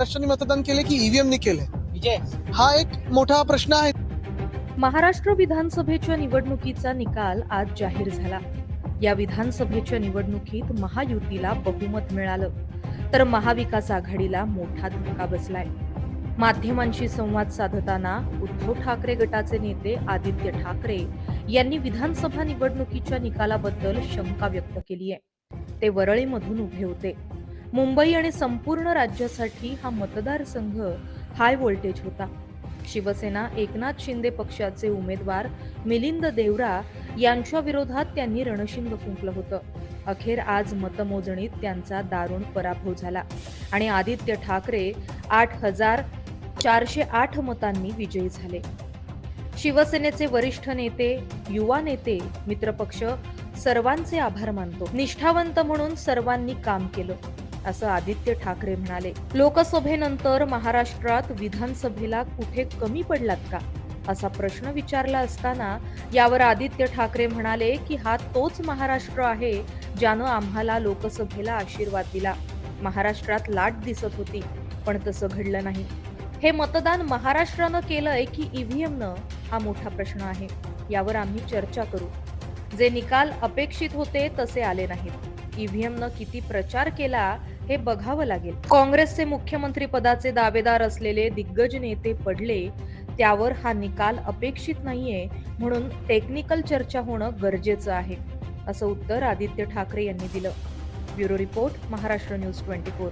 महाराष्ट्राने मतदान केले की ईव्हीएमने केले? विजय. हा एक मोठा प्रश्न आहे. महाराष्ट्र विधानसभेच्या निवडणुकीचा निकाल आज जाहीर झाला. या विधानसभेच्या निवडणुकीत महायुतीला बहुमत मिळालं. तर महाविकास आघाडीला मोठा धक्का बसलाय. माध्यमांशी संवाद साधताना उद्धव ठाकरे गटाचे नेते आदित्य ठाकरे यांनी विधानसभा निवडणुकीच्या निकालाबद्दल शंका व्यक्त केली आहे ते वरळीमधून उभे होते. मुंबई आणि संपूर्ण राज्यासाठी हा मतदारसंघ हाय व्होल्टेज होता. शिवसेना एकनाथ शिंदे पक्षाचे उमेदवार मिलिंद देवरा यांच्या विरोधात त्यांनी रणशिंग फुंकलं होतं. अखेर आज मतमोजणीत त्यांचा दारुण पराभव झाला आणि आदित्य ठाकरे आठ हजार चारशे आठ मतांनी विजयी झाले. शिवसेनेचे वरिष्ठ नेते युवा नेते मित्रपक्ष सर्वांचे आभार मानतो. निष्ठावंत म्हणून सर्वांनी काम केलं. असं आदित्य ठाकरे म्हणाले. लोकसभेनंतर महाराष्ट्रात विधानसभेला कुठे कमी पडलात का? असा प्रश्न विचारला असताना यावर आदित्य ठाकरे म्हणाले की हा तोच महाराष्ट्र आहे ज्यानं आम्हाला लोकसभेला आशीर्वाद दिला. महाराष्ट्रात लाट दिसत होती पण तसं घडलं नाही. हे मतदान महाराष्ट्रानं केलंय की ईव्हीएमनं? हा मोठा प्रश्न आहे. यावर आम्ही चर्चा करू. जे निकाल अपेक्षित होते तसे आले नाहीत. ईव्हीएमनं किती प्रचार केला हे बघावं लागेल. काँग्रेसचे मुख्यमंत्री पदाचे दावेदार असलेले दिग्गज नेते पडले त्यावर हा निकाल अपेक्षित नाहीये म्हणून टेक्निकल चर्चा होणं गरजेचं आहे असं उत्तर आदित्य ठाकरे यांनी दिलं. Bureau report Maharashtra news twenty four.